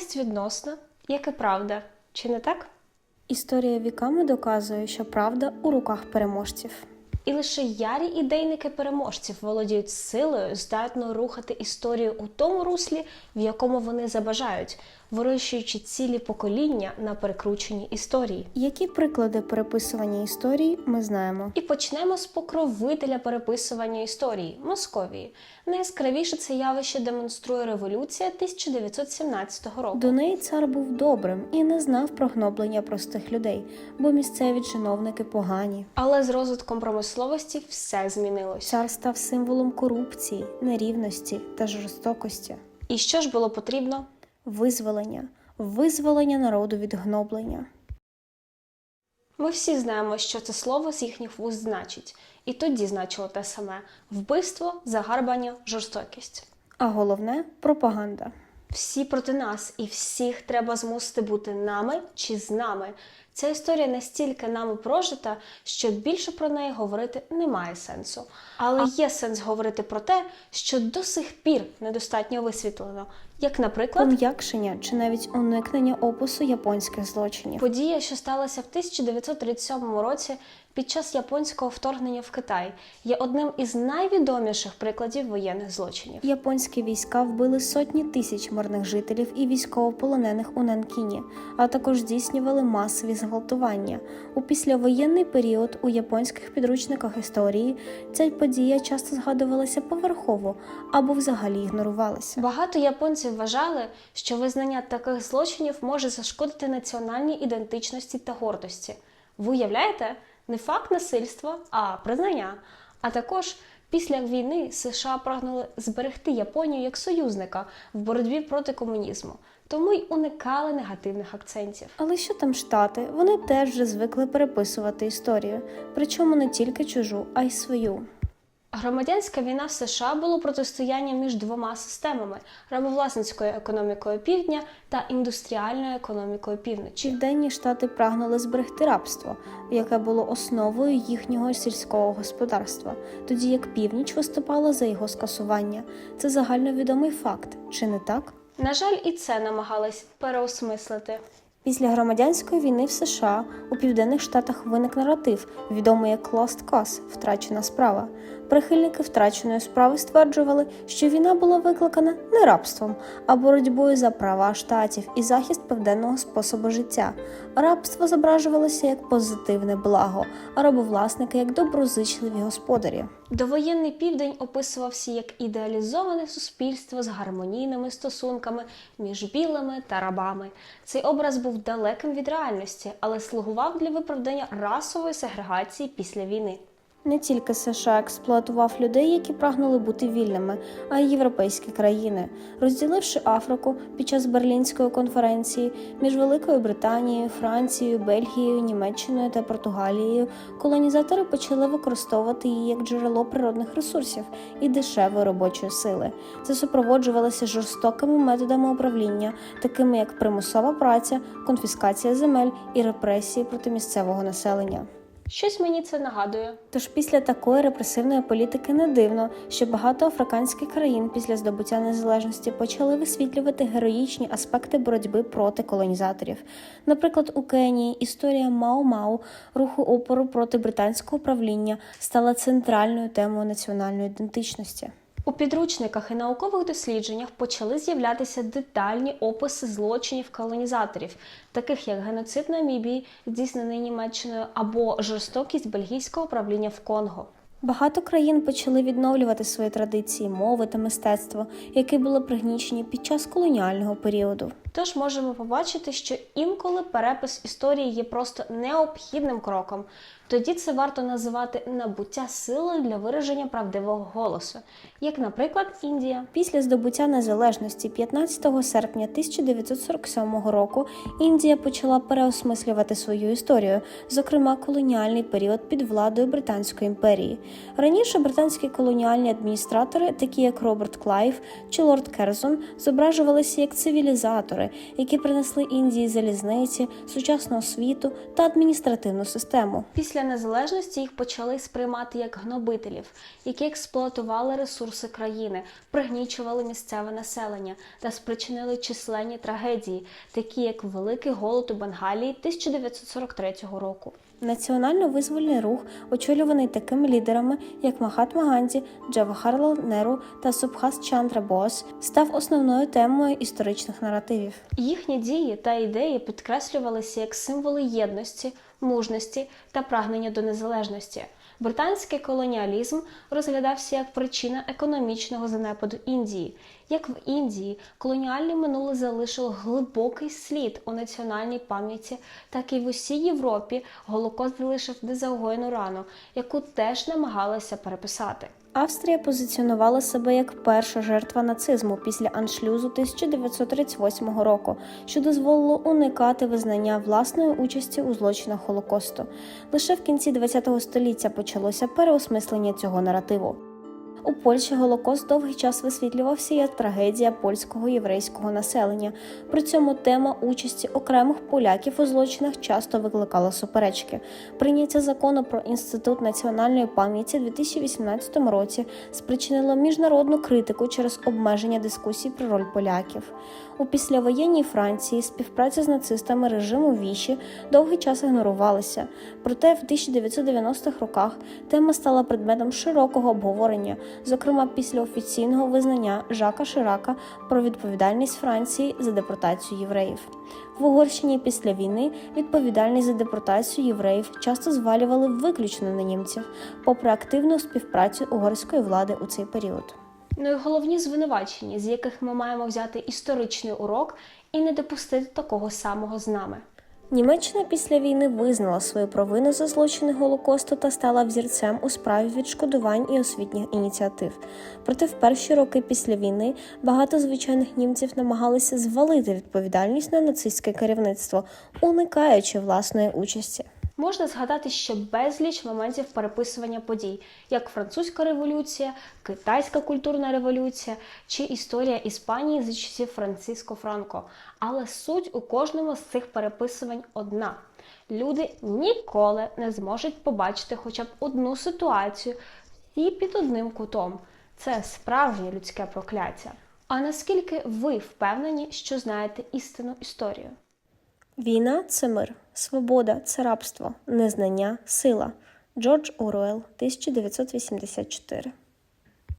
Реальність відносна, як і правда, чи не так? Історія віками доказує, що правда у руках переможців. І лише ярі ідейники переможців володіють силою, здатною рухати історію у тому руслі, в якому вони забажають, вирощуючи цілі покоління на перекрученій історії. Які приклади переписування історії ми знаємо? І почнемо з покровителя переписування історії Московії. Найяскравіше це явище демонструє революція 1917 року. До неї цар був добрим і не знав про гноблення простих людей, бо місцеві чиновники погані. Але з розвитком промисловості все змінилося. Цар став символом корупції, нерівності та жорстокості, І що ж було потрібно? визволення, визволення народу від гноблення. Ми всі знаємо, що це слово з їхніх вуст значить, і тоді значило те саме: вбивство, загарбання, жорстокість. А головне пропаганда. Всі проти нас, і всіх треба змусити бути нами чи з нами. Ця історія настільки нами прожита, що більше про неї говорити немає сенсу. Але є сенс говорити про те, що до сих пір недостатньо висвітлено, як, наприклад, Пом'якшення чи навіть уникнення опису японських злочинів. Подія, що сталася в 1937 році під час японського вторгнення в Китай, є одним із найвідоміших прикладів воєнних злочинів. Японські війська вбили сотні тисяч мирних жителів і військовополонених у Нанкіні, а також здійснювали масові зґвалтування. У післявоєнний період у японських підручниках історії ця подія часто згадувалася поверхово або взагалі ігнорувалася. Багато японців вважали, що визнання таких злочинів може зашкодити національній ідентичності та гордості. Ви уявляєте, не факт насильства, а признання. А також після війни США прагнули зберегти Японію як союзника в боротьбі проти комунізму, тому й уникали негативних акцентів. Але що там штати? Вони теж вже звикли переписувати історію, причому не тільки чужу, а й свою. Громадянська війна в США було протистоянням між двома системами рабовласницькою економікою півдня та індустріальною економікою півночі. Південні штати прагнули зберегти рабство, яке було основою їхнього сільського господарства, тоді як північ виступала за його скасування. Це загальновідомий факт, чи не так? На жаль, і це намагались переосмислити. Після громадянської війни в США у південних штатах виник наратив, відомий як Lost Cause – втрачена справа. Прихильники втраченої справи стверджували, що війна була викликана не рабством, а боротьбою за права штатів і захист південного способу життя. Рабство зображувалося як позитивне благо, а рабовласники як доброзичливі господарі. Довоєнний південь описувався як ідеалізоване суспільство з гармонійними стосунками між білими та рабами. Цей образ був далеким від реальності, але слугував для виправдання расової сегрегації після війни. Не тільки США експлуатував людей, які прагнули бути вільними, а й європейські країни, розділивши Африку під час Берлінської конференції між Великою Британією, Францією, Бельгією, Німеччиною та Португалією. Колонізатори почали використовувати її як джерело природних ресурсів і дешевої робочої сили. Це супроводжувалося жорстокими методами управління, такими як примусова праця, конфіскація земель і репресії проти місцевого населення. Щось мені це нагадує. Тож після такої репресивної політики не дивно, що багато африканських країн після здобуття незалежності почали висвітлювати героїчні аспекти боротьби проти колонізаторів. Наприклад, у Кенії історія Мао Мау руху опору проти британського правління, стала центральною темою національної ідентичності. У підручниках і наукових дослідженнях почали з'являтися детальні описи злочинів колонізаторів, таких як геноцид Намібії, здійснений Німеччиною, або жорстокість бельгійського правління в Конго. Багато країн почали відновлювати свої традиції, мови та мистецтво, які були пригнічені під час колоніального періоду. Тож можемо побачити, що інколи перепис історії є просто необхідним кроком. Тоді це варто називати набуття силою для вираження правдивого голосу, як, наприклад, Індія. Після здобуття незалежності 15 серпня 1947 року Індія почала переосмислювати свою історію, зокрема колоніальний період під владою Британської імперії. Раніше британські колоніальні адміністратори, такі як Роберт Клайв чи Лорд Керзон, зображувалися як цивілізатори, які принесли Індії залізниці, сучасну освіту та адміністративну систему. Після Після незалежності їх почали сприймати як гнобителів, які експлуатували ресурси країни, пригнічували місцеве населення та спричинили численні трагедії, такі як Великий голод у Бенгалії 1943 року. Національно-визвольний рух, очолюваний такими лідерами, як Махатма Ганді, Джавахарлал Неру та Субхас Чандра Бос, став основною темою історичних наративів. Їхні дії та ідеї підкреслювалися як символи єдності, мужності та прагнення до незалежності. Британський колоніалізм розглядався як причина економічного занепаду Індії. Як в Індії, колоніальне минуле залишило глибокий слід у національній пам'яті, так і в усій Європі Голокост залишив незагоєну рану, яку теж намагалися переписати. Австрія позиціонувала себе як перша жертва нацизму після аншлюзу 1938 року, що дозволило уникати визнання власної участі у злочинах Холокосту. Лише в кінці ХХ століття почалося переосмислення цього наративу. У Польщі Голокост довгий час висвітлювався як трагедія польського єврейського населення. При цьому тема участі окремих поляків у злочинах часто викликала суперечки. Прийняття закону про інститут національної пам'яті у 2018 році спричинило міжнародну критику через обмеження дискусій про роль поляків. У післявоєнній Франції співпраця з нацистами режиму Віші довгий час ігнорувалася. Проте в 1990-х роках тема стала предметом широкого обговорення, зокрема після офіційного визнання Жака Ширака про відповідальність Франції за депортацію євреїв. В Угорщині після війни відповідальність за депортацію євреїв часто звалювали виключно на німців, попри активну співпрацю угорської влади у цей період. Ну і головні звинувачення, з яких ми маємо взяти історичний урок і не допустити такого самого з нами. Німеччина після війни визнала свою провину за злочини Голокосту та стала взірцем у справі відшкодувань і освітніх ініціатив. Проте в перші роки після війни багато звичайних німців намагалися звалити відповідальність на нацистське керівництво, уникаючи власної участі. Можна згадати ще безліч моментів переписування подій, як французька революція, китайська культурна революція чи історія Іспанії за часів Франциско Франко. Але суть у кожному з цих переписувань одна: люди ніколи не зможуть побачити хоча б одну ситуацію всі під одним кутом. Це справжнє людське прокляття. А наскільки ви впевнені, що знаєте істинну історію? Війна це мир, свобода це рабство, незнання сила. Джордж Оруел, 1984